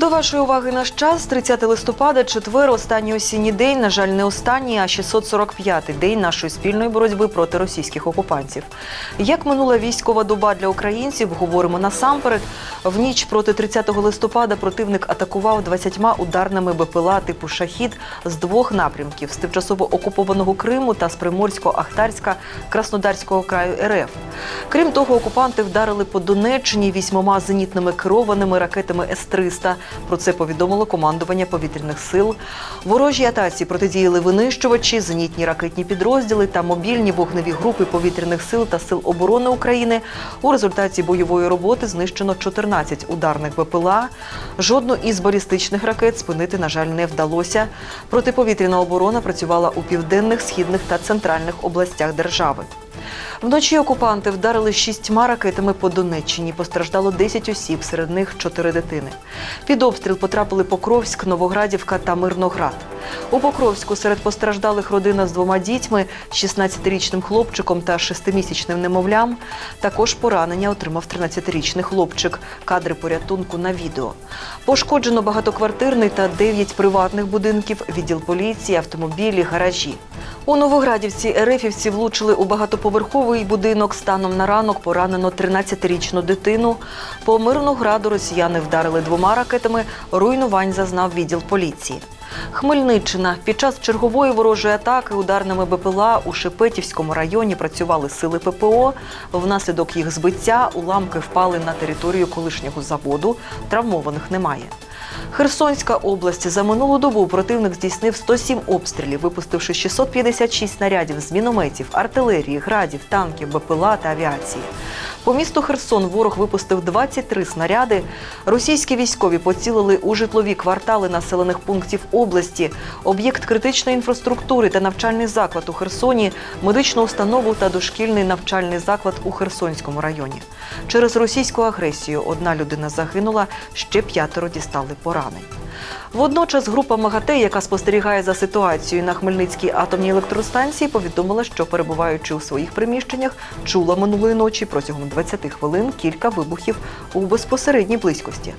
До вашої уваги наш час 30 листопада, четвер, останній осінній день. На жаль, не останній, а 645-й день нашої спільної боротьби проти російських окупантів. Як минула військова доба для українців, говоримо насамперед. В ніч проти 30 листопада противник атакував 20 ударними БПЛА типу Шахід з двох напрямків з тимчасово окупованого Криму та з Приморсько-Ахтарська Краснодарського краю РФ. Крім того, окупанти вдарили по Донеччині вісьмома зенітними керованими ракетами С-300. Про це повідомило командування повітряних сил. Ворожій атаці протидіяли винищувачі, зенітні ракетні підрозділи та мобільні вогневі групи повітряних сил та сил оборони України. У результаті бойової роботи знищено 14 ударних БПЛА. Жодну із балістичних ракет спинити, на жаль, не вдалося. Протиповітряна оборона працювала у південних, східних та центральних областях держави. Вночі окупанти вдарили шістьма ракетами по Донеччині. Постраждало 10 осіб, серед них 4 дитини. Під обстріл потрапили Покровськ, Новоградівка та Мирноград. У Покровську серед постраждалих родина з двома дітьми, 16-річним хлопчиком та 6-місячним немовлям. Також поранення отримав 13-річний хлопчик. Кадри порятунку на відео. Пошкоджено багатоквартирний та 9 приватних будинків, відділ поліції, автомобілі, гаражі. У Новоградівці РФівці влучили у багатоповерховий будинок. Станом на ранок поранено 13-річну дитину. По Мирнограду росіяни вдарили двома ракетами. Руйнувань зазнав відділ поліції. Хмельниччина під час чергової ворожої атаки ударними БПЛА у Шепетівському районі працювали сили ППО. Внаслідок їх збиття уламки впали на територію колишнього заводу. Травмованих немає. Херсонська область за минулу добу противник здійснив 107 обстрілів, випустивши 656 снарядів з мінометів, артилерії, градів, танків, БПЛА та авіації. По місту Херсон ворог випустив 23 снаряди. Російські військові поцілили у житлові квартали населених пунктів області, об'єкт критичної інфраструктури та навчальний заклад у Херсоні, медичну установу та дошкільний навчальний заклад у Херсонському районі. Через російську агресію одна людина загинула, ще п'ятеро дістали поранень. Водночас група МАГАТЕ, яка спостерігає за ситуацією на Хмельницькій атомній електростанції, повідомила, що перебуваючи у своїх приміщеннях, чула минулої ночі протягом 20 хвилин кілька вибухів у безпосередній близькості.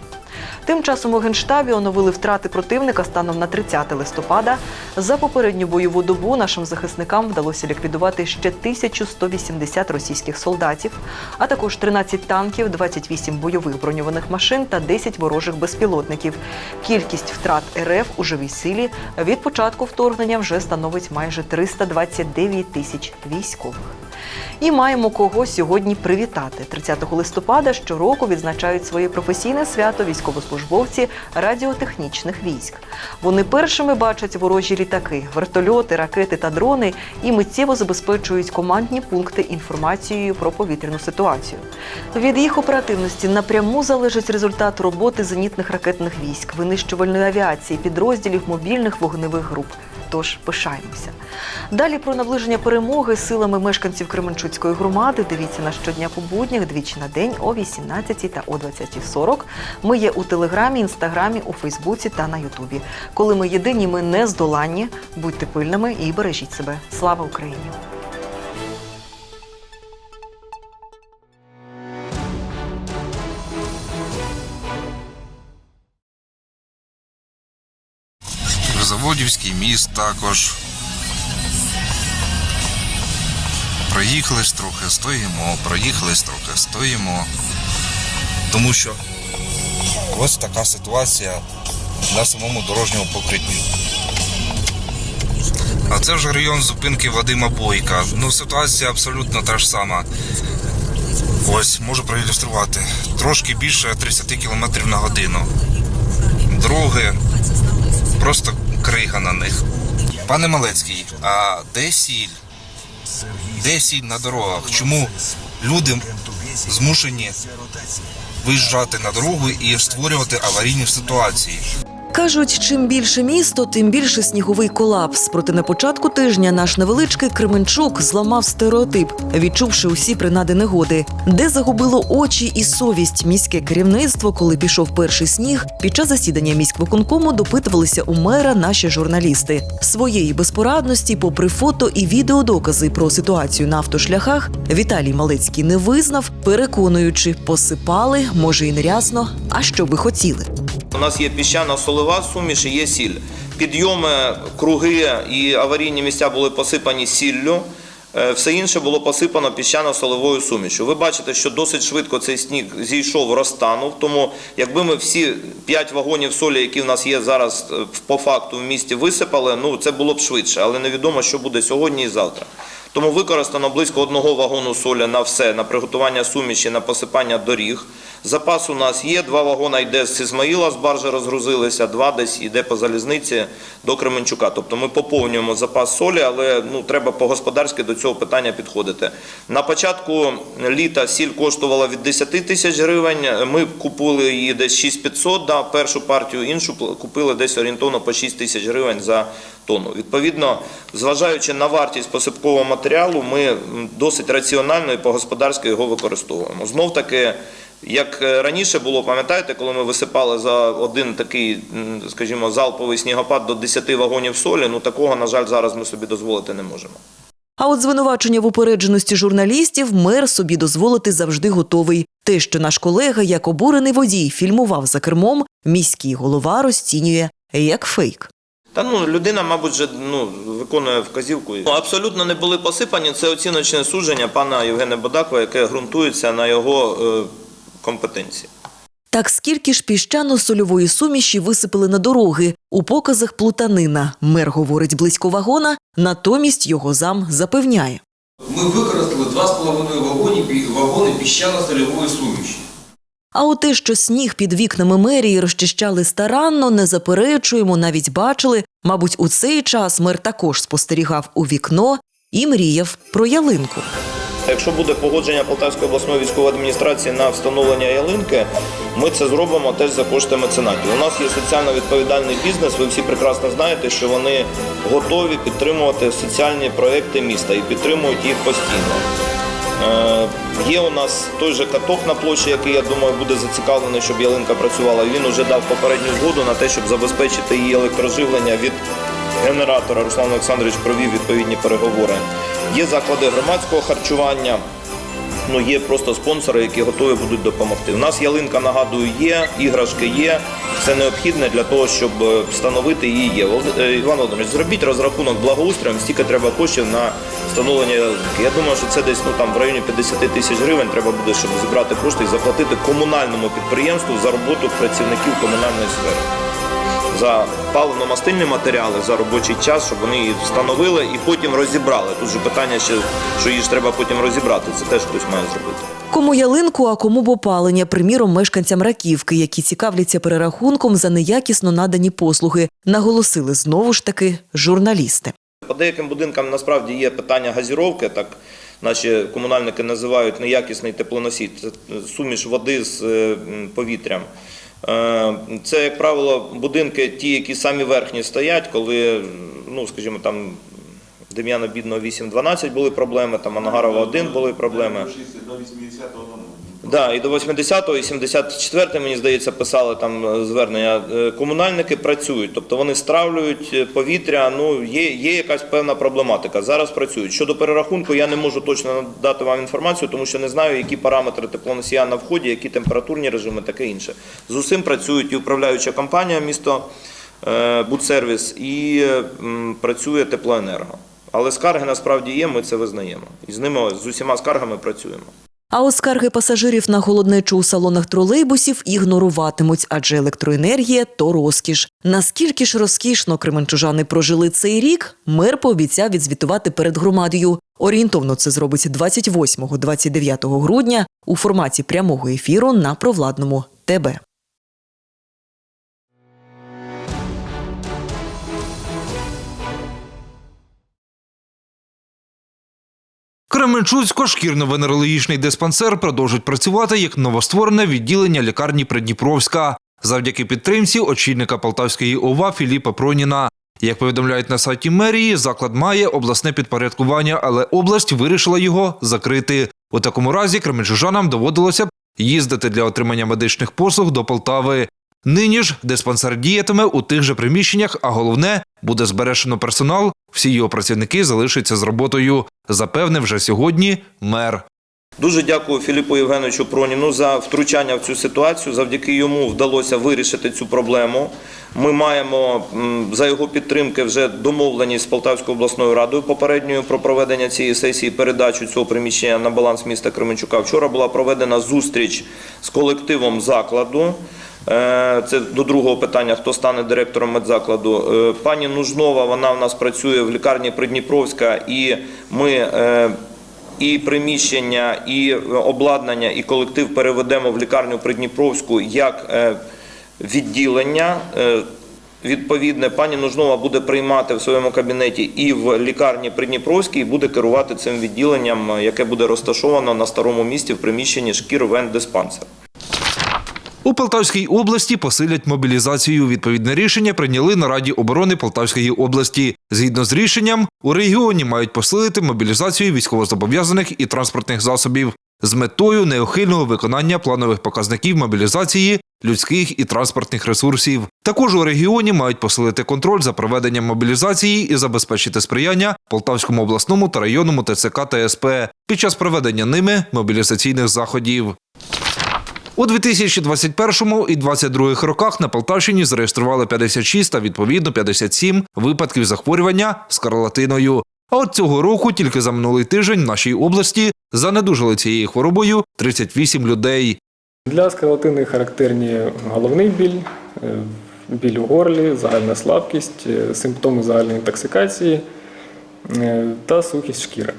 Тим часом у Генштабі оновили втрати противника станом на 30 листопада. За попередню бойову добу нашим захисникам вдалося ліквідувати ще 1180 російських солдатів, а також 13 танків, 28 бойових броньованих машин та 10 ворожих безпілотників. Кількість втрат РФ у живій силі від початку вторгнення вже становить майже 329 тисяч військових. І маємо кого сьогодні привітати. 30 листопада щороку відзначають своє професійне свято військовослужбовці радіотехнічних військ. Вони першими бачать ворожі літаки, вертольоти, ракети та дрони і миттєво забезпечують командні пункти інформацією про повітряну ситуацію. Від їх оперативності напряму залежить результат роботи зенітних ракетних військ, винищувальної авіації, підрозділів мобільних вогневих груп. Тож пишаємося. Далі про наближення перемоги силами мешканців Кременчуцької громади. Дивіться на щодня по буднях двічі на день о 18 та о 20.40. Ми є у телеграмі, інстаграмі, у Фейсбуці та на Ютубі. Коли ми єдині, ми не здоланні. Будьте пильними і бережіть себе. Слава Україні! Заводівський міст також. Проїхались трохи, стоїмо, проїхались трохи, стоїмо. Тому що ось така ситуація на самому дорожньому покритті. А це ж район зупинки Вадима Бойка. Ну, ситуація абсолютно та ж сама. Ось, можу проілюструвати. Трошки більше 30 км на годину. Дороги просто крига на них. Пане Малецький, а де сіль? Де сіль на дорогах? Чому люди змушені виїжджати на дорогу і створювати аварійні ситуації? Кажуть, чим більше місто, тим більше сніговий колапс. Проте на початку тижня наш невеличкий Кременчук зламав стереотип, відчувши усі принади негоди, де загубило очі і совість міське керівництво, коли пішов перший сніг. Під час засідання міськвиконкому допитувалися у мера наші журналісти. Своєї безпорадності, попри фото і відеодокази про ситуацію на автошляхах, Віталій Малецький не визнав, переконуючи, посипали, може і не рясно, а що би хотіли. У нас є піщано-солева суміш і є сіль. Підйоми, круги і аварійні місця були посипані сіллю. Е, Все інше було посипано піщано-соловою сумішю. Ви бачите, що досить швидко цей сніг зійшов, розтанув. Тому, якби ми всі 5 вагонів солі, які в нас є зараз е, по факту в місті, висипали, ну це було б швидше, але невідомо, що буде сьогодні і завтра. Тому використано близько одного вагону солі на все, на приготування суміші, на посипання доріг. Запас у нас є, два вагона йде з Ізмаїла, з баржі розгрузилися, два десь йде по залізниці до Кременчука. Тобто ми поповнюємо запас солі, але ну, треба по-господарськи до цього питання підходити. На початку літа сіль коштувала від 10 тисяч гривень, ми купили її десь 6500, да, першу партію, іншу купили десь орієнтовно по 6 тисяч гривень за тонну. Відповідно, зважаючи на вартість посипкового матеріалу, ми досить раціонально і по-господарськи його використовуємо. Знов таки, як е, раніше було, пам'ятаєте, коли ми висипали за один такий, скажімо, залповий снігопад до 10 вагонів солі, ну такого, на жаль, зараз ми собі дозволити не можемо. А от звинувачення в упередженості журналістів мер собі дозволити завжди готовий. Те, що наш колега, як обурений водій, фільмував за кермом, міський голова розцінює як фейк. Та ну людина, мабуть, же, ну, виконує вказівку. Ну, абсолютно не були посипані. Це оціночне судження пана Євгена Бодакова, яке ґрунтується на його е, компетенції. Так скільки ж піщано-сольової суміші висипали на дороги у показах плутанина. Мер говорить близько вагона, натомість його зам запевняє. Ми використали 2,5 вагони, вагони піщано-сольової суміші. А от те, що сніг під вікнами мерії розчищали старанно, не заперечуємо, навіть бачили. Мабуть, у цей час мер також спостерігав у вікно і мріяв про ялинку. Якщо буде погодження Полтавської обласної військової адміністрації на встановлення ялинки, ми це зробимо теж за кошти меценатів. У нас є соціально відповідальний бізнес. Ви всі прекрасно знаєте, що вони готові підтримувати соціальні проекти міста і підтримують їх постійно. Е, Є у нас той же каток на площі, який я думаю буде зацікавлений, щоб ялинка працювала. Він вже дав попередню згоду на те, щоб забезпечити її електроживлення від генератора. Руслан Олександрович провів відповідні переговори. Є заклади громадського харчування. Ну, є просто спонсори, які готові будуть допомогти. У нас ялинка, нагадую, є, іграшки є, все необхідне для того, щоб е, встановити її є. Е, Іван Володимирович, зробіть розрахунок благоустроєм, стільки треба коштів на встановлення ялинки. Я думаю, що це десь ну, там, в районі 50 тисяч гривень треба буде, щоб зібрати кошти і заплатити комунальному підприємству за роботу працівників комунальної сфери. За паливно-мастильні матеріали, за робочий час, щоб вони її встановили і потім розібрали. Тут же питання ще, що її ж треба потім розібрати. Це теж хтось має зробити. Кому ялинку, а кому б опалення, приміром, мешканцям раківки, які цікавляться перерахунком за неякісно надані послуги, наголосили знову ж таки журналісти. По деяким будинкам насправді є питання газіровки, так наші комунальники називають неякісний теплоносій. Це суміш води з е, повітрям. Е, Це, як правило, будинки, ті, які самі верхні стоять, коли, ну, скажімо, там Дем'яна Бідного 8-12 були проблеми, там Ангарова 1 були проблеми. Да, і до 80-го, і 74 мені здається, писали там е, звернення. Е, Комунальники працюють, тобто вони стравлюють е, повітря. Ну є, є якась певна проблематика. Зараз працюють. Щодо перерахунку, я не можу точно надати вам інформацію, тому що не знаю, які параметри теплоносія на вході, які температурні режими, таке інше. З усім працюють і управляюча компанія місто Будсервіс і працює теплоенерго. Але скарги насправді є, ми це визнаємо. І з ними з усіма скаргами працюємо. А оскарги пасажирів на холоднечу у салонах тролейбусів ігноруватимуть, адже електроенергія то розкіш. Наскільки ж розкішно кременчужани прожили цей рік, мер пообіцяв відзвітувати перед громадою. Орієнтовно це зробить 28-29 грудня у форматі прямого ефіру на провладному ТБ. Кременчуцько-шкірно-венерологічний диспансер продовжить працювати як новостворене відділення лікарні Придніпровська завдяки підтримці очільника Полтавської ОВА Філіпа Проніна. Як повідомляють на сайті мерії, заклад має обласне підпорядкування, але область вирішила його закрити. У такому разі кременчужанам доводилося б їздити для отримання медичних послуг до Полтави. Нині ж диспансер діятиме у тих же приміщеннях, а головне буде збережено персонал. Всі його працівники залишаться з роботою, запевнив вже сьогодні мер. Дуже дякую Філіпу Євгеновичу Проніну за втручання в цю ситуацію. Завдяки йому вдалося вирішити цю проблему. Ми маємо за його підтримки вже домовленість з Полтавською обласною радою попередньою про проведення цієї сесії, передачу цього приміщення на баланс міста Кременчука. Вчора була проведена зустріч з колективом закладу. Е, Це до другого питання, хто стане директором медзакладу. Е, Пані Нужнова, вона в нас працює в лікарні Придніпровська, і ми е, і приміщення, і обладнання, і колектив переведемо в лікарню Придніпровську як е, відділення. Е, Відповідне, пані Нужнова буде приймати в своєму кабінеті і в лікарні Придніпровській, і буде керувати цим відділенням, е, яке буде розташовано на старому місті в приміщенні шкір Вен-диспансер. У Полтавській області посилять мобілізацію. Відповідне рішення прийняли на Раді оборони Полтавської області. Згідно з рішенням, у регіоні мають посилити мобілізацію військовозобов'язаних і транспортних засобів з метою неухильного виконання планових показників мобілізації людських і транспортних ресурсів. Також у регіоні мають посилити контроль за проведенням мобілізації і забезпечити сприяння Полтавському обласному та районному ТЦК та СП під час проведення ними мобілізаційних заходів. У 2021 і 2022 роках на Полтавщині зареєстрували 56 та відповідно 57 випадків захворювання скарлатиною. А от цього року тільки за минулий тиждень в нашій області занедужили цією хворобою 38 людей. Для скарлатини характерні головний біль, е, біль у горлі, загальна слабкість, е, симптоми загальної інтоксикації е, та сухість шкіри.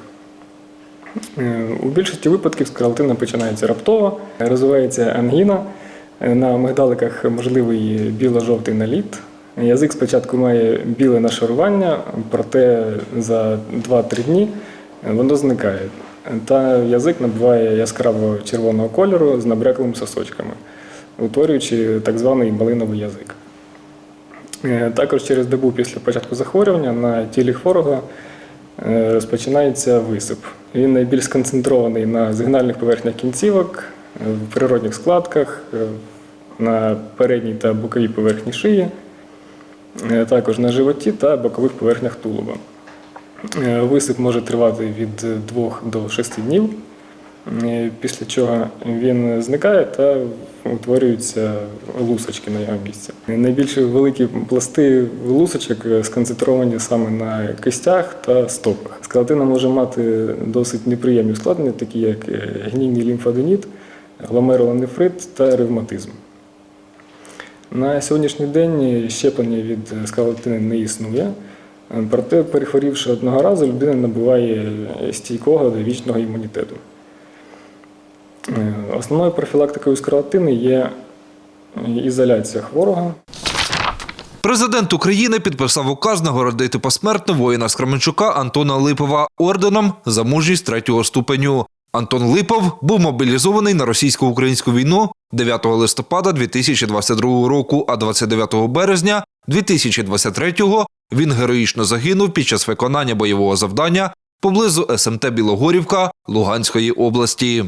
Е, У більшості випадків скарлатина починається раптово, розвивається ангіна, е, на мигдаликах можливий біло-жовтий наліт. Язик спочатку має біле нашарування, проте за 2-3 дні воно зникає. Та язик набуває яскраво червоного кольору з набряклими сосочками, утворюючи так званий малиновий язик. Е, Також через добу після початку захворювання на тілі хворого е, розпочинається висип. Він найбільш сконцентрований на зигнальних поверхнях кінцівок, е, в природних складках, е, на передній та боковій поверхні шиї, е, також на животі та бокових поверхнях тулуба. Е, Висип може тривати від 2 до 6 днів, е, після чого він зникає та утворюються лусочки на його місці. Найбільш великі пласти лусочок е, сконцентровані саме на кистях та стопах. Скелетина може мати досить неприємні ускладнення, такі як е, гнійний лімфаденіт, гломерулонефрит та ревматизм. На сьогоднішній день щеплення від скарлатини не існує. Проте, перехворівши одного разу, людина набуває стійкого до вічного імунітету. Е, Основною профілактикою скарлатини є ізоляція хворого, Президент України підписав указ нагородити посмертно воїна з Кременчука Антона Липова орденом за мужність третього ступеню. Антон Липов був мобілізований на російсько-українську війну 9 листопада 2022 року, а 29 березня 2023 він героїчно загинув під час виконання бойового завдання поблизу СМТ Білогорівка Луганської області.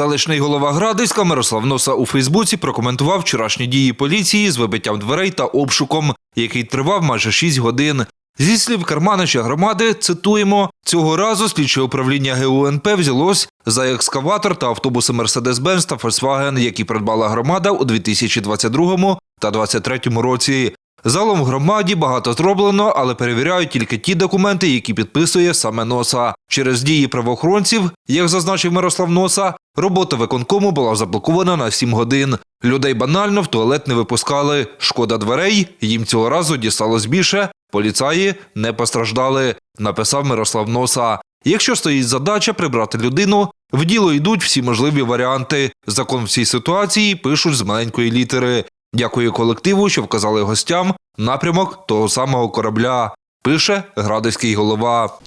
Селищний голова Градиська Мирослав Носа у Фейсбуці прокоментував вчорашні дії поліції з вибиттям дверей та обшуком, який тривав майже 6 годин. Зі слів Карманича громади, цитуємо, цього разу слідче управління ГУНП взялось за екскаватор та автобуси Mercedes-Benz та Volkswagen, які придбала громада у 2022 та 2023 році. Залом в громаді багато зроблено, але перевіряють тільки ті документи, які підписує саме носа. Через дії правоохоронців, як зазначив Мирослав Носа, робота виконкому була заблокована на 7 годин. Людей банально в туалет не випускали. Шкода дверей, їм цього разу дісталось більше. Поліцаї не постраждали, написав Мирослав Носа. Якщо стоїть задача прибрати людину, в діло йдуть всі можливі варіанти. Закон в цій ситуації пишуть з маленької літери. Дякую колективу, що вказали гостям напрямок того самого корабля. Пише Градиський голова.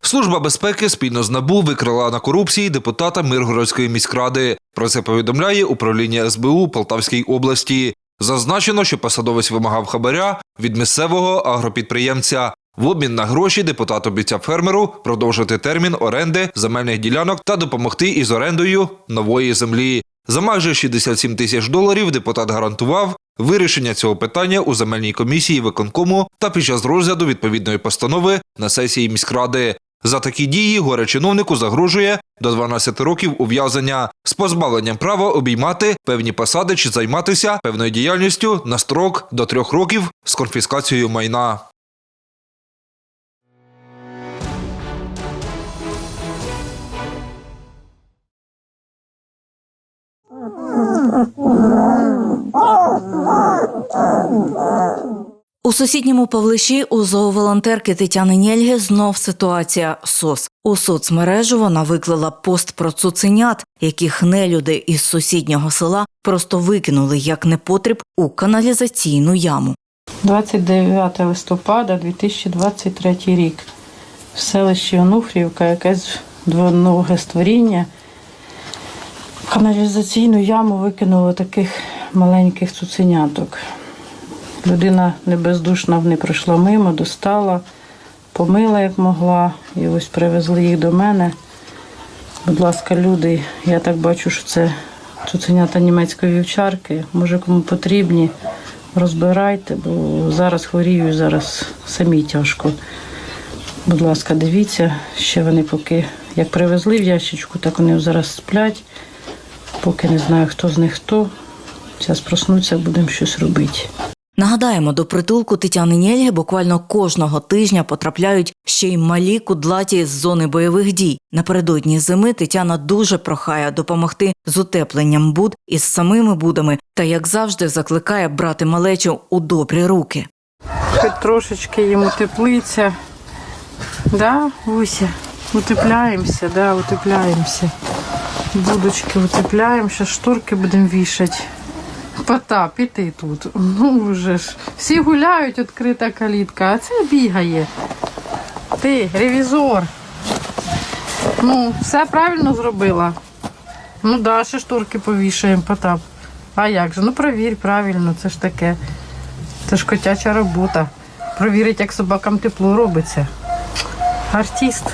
Служба безпеки спільно з НАБУ викрила на корупції депутата Миргородської міськради. Про це повідомляє управління СБУ Полтавській області. Зазначено, що посадовець вимагав хабаря від місцевого агропідприємця. В обмін на гроші депутат обіцяв фермеру продовжити термін оренди земельних ділянок та допомогти із орендою нової землі. За майже 67 тисяч доларів депутат гарантував вирішення цього питання у земельній комісії виконкому та під час розгляду відповідної постанови на сесії міськради. За такі дії горе чиновнику загрожує до 12 років ув'язнення з позбавленням права обіймати певні посади чи займатися певною діяльністю на строк до трьох років з конфіскацією майна. У сусідньому Павлиші у зооволонтерки Тетяни Нєльги знов ситуація СОС. У соцмережу вона виклала пост про цуценят, яких нелюди із сусіднього села просто викинули як непотріб у каналізаційну яму. 29 листопада 2023 рік. В селищі Онуфрівка якесь двоноге створіння. Каналізаційну яму викинуло таких маленьких цуценяток. Людина небездушна не пройшла мимо, достала, помила як могла, і ось привезли їх до мене. Будь ласка, люди, я так бачу, що це цуценята німецької вівчарки. Може, кому потрібні, розбирайте, бо зараз хворію, зараз самі тяжко. Будь ласка, дивіться, ще вони поки як привезли в ящичку, так вони зараз сплять. Поки не знаю, хто з них хто. Зараз проснуться, будемо щось робити. Нагадаємо, до притулку Тетяни Нєльги буквально кожного тижня потрапляють ще й малі кудлаті з зони бойових дій. Напередодні зими Тетяна дуже прохає допомогти з утепленням буд із самими будами та, як завжди, закликає брати малечу у добрі руки. Хоч трошечки йому теплиця. Да, Уся, утепляємося, да, утепляємося. Будочки утепляємо, ще шторки будемо вішати. Потап, і ти тут. Ну вже ж. Всі гуляють, відкрита калітка, а це бігає. Ти, ревізор. Ну, все правильно зробила. Ну да, ще шторки повішаємо, Потап. А як же? Ну провір правильно, це ж таке. Це ж котяча робота. Провірить, як собакам тепло робиться. Артист.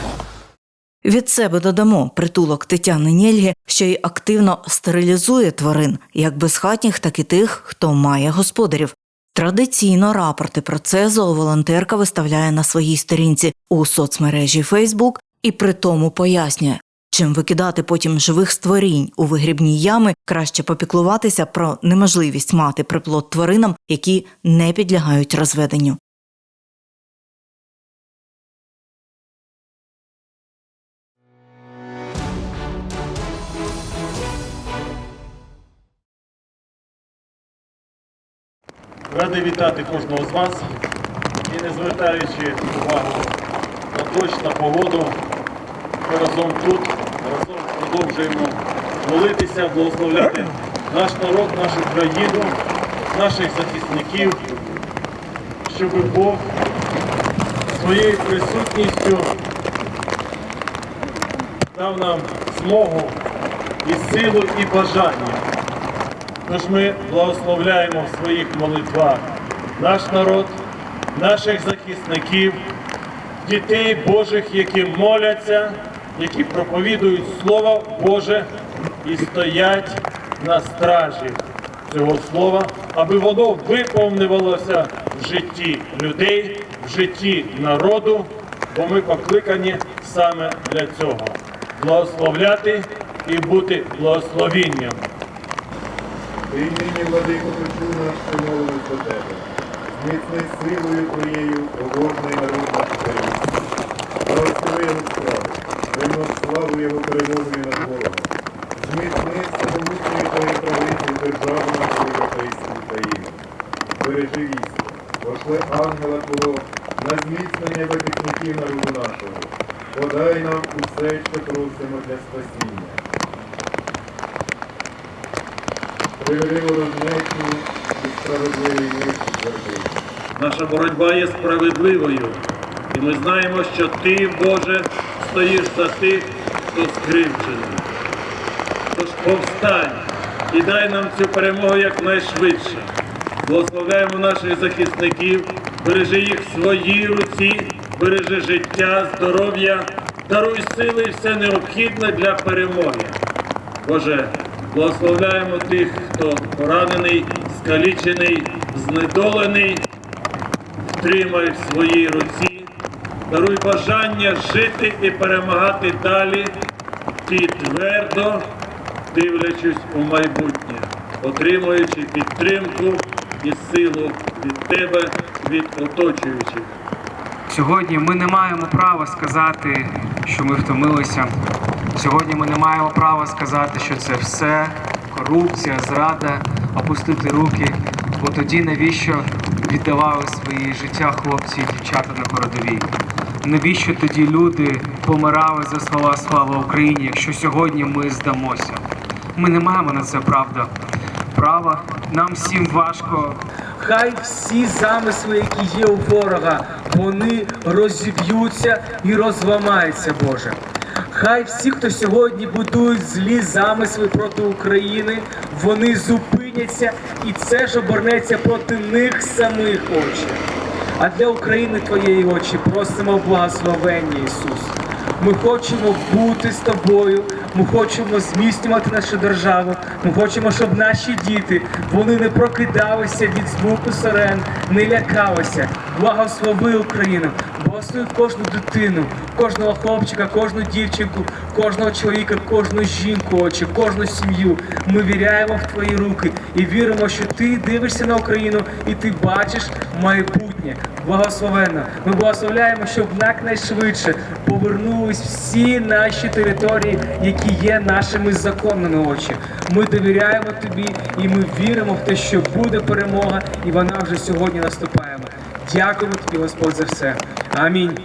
Від себе додамо притулок Тетяни Нєльги, що й активно стерилізує тварин, як безхатніх, так і тих, хто має господарів. Традиційно рапорти про це зооволонтерка виставляє на своїй сторінці у соцмережі Facebook і при тому пояснює, чим викидати потім живих створінь у вигрібні ями, краще попіклуватися про неможливість мати приплод тваринам, які не підлягають розведенню. Радий вітати кожного з вас і не звертаючи увагу на дощ, на погоду, ми разом тут, разом продовжуємо молитися, благословляти наш народ, нашу країну, наших захисників, щоб Бог своєю присутністю дав нам змогу і силу, і бажання. Тож ми благословляємо в своїх молитвах наш народ, наших захисників, дітей Божих, які моляться, які проповідують Слово Боже і стоять на стражі цього слова, аби воно виповнювалося в житті людей, в житті народу, бо ми покликані саме для цього благословляти і бути благословінням. Нині, владико, почув наш примовлений до тебе. Зміцни силою твоєю, побожний народ наш Україну. Благослови його справи, приймав славу його перемогою над ворогом. Зміцни самогутньої твої правиці державу нашу Європейську Україну. Бережи військо, пошли ангела Твого на зміцнення захисників народу нашого. Подай нам усе, що просимо для спасіння. Наша боротьба є справедливою, і ми знаємо, що ти, Боже, стоїш за тих, хто скривджений. Тож повстань і дай нам цю перемогу якнайшвидше. Благословляємо наших захисників, бережи їх в своїй руці, бережи життя, здоров'я, даруй сили і все необхідне для перемоги. Боже, благословляємо тих, хто поранений, скалічений, знедолений, тримай в своїй руці Даруй бажання жити і перемагати далі, і твердо дивлячись у майбутнє, отримуючи підтримку і силу від тебе, від оточуючих. Сьогодні ми не маємо права сказати, що ми втомилися. Сьогодні ми не маємо права сказати, що це все корупція, зрада, опустити руки. Бо тоді навіщо віддавали свої життя хлопці і дівчата на передовій? Навіщо тоді люди помирали за слова слава Україні, якщо сьогодні ми здамося? Ми не маємо на це правда. Права. Нам всім важко Хай всі замисли, які є у ворога, вони розіб'ються і розламаються, Боже. Хай всі, хто сьогодні будують злі замисли проти України, вони зупиняться, і це ж обернеться проти них самих, очі. А для України Твоєї очі просимо благословення, Ісус. Ми хочемо бути з тобою. Ми хочемо зміцнювати нашу державу. Ми хочемо, щоб наші діти вони не прокидалися від звуку сирен, не лякалися. Благослови Україну, благослови кожну дитину, кожного хлопчика, кожну дівчинку, кожного чоловіка, кожну жінку, очі, кожну сім'ю. Ми віряємо в твої руки і віримо, що ти дивишся на Україну і ти бачиш майбутнє. Благословенно. Ми благословляємо, щоб якнайшвидше повернулись всі наші території, які є нашими законними очі. Ми довіряємо тобі і ми віримо в те, що буде перемога, і вона вже сьогодні наступає. Дякуємо тобі, Господь, за все. Амінь.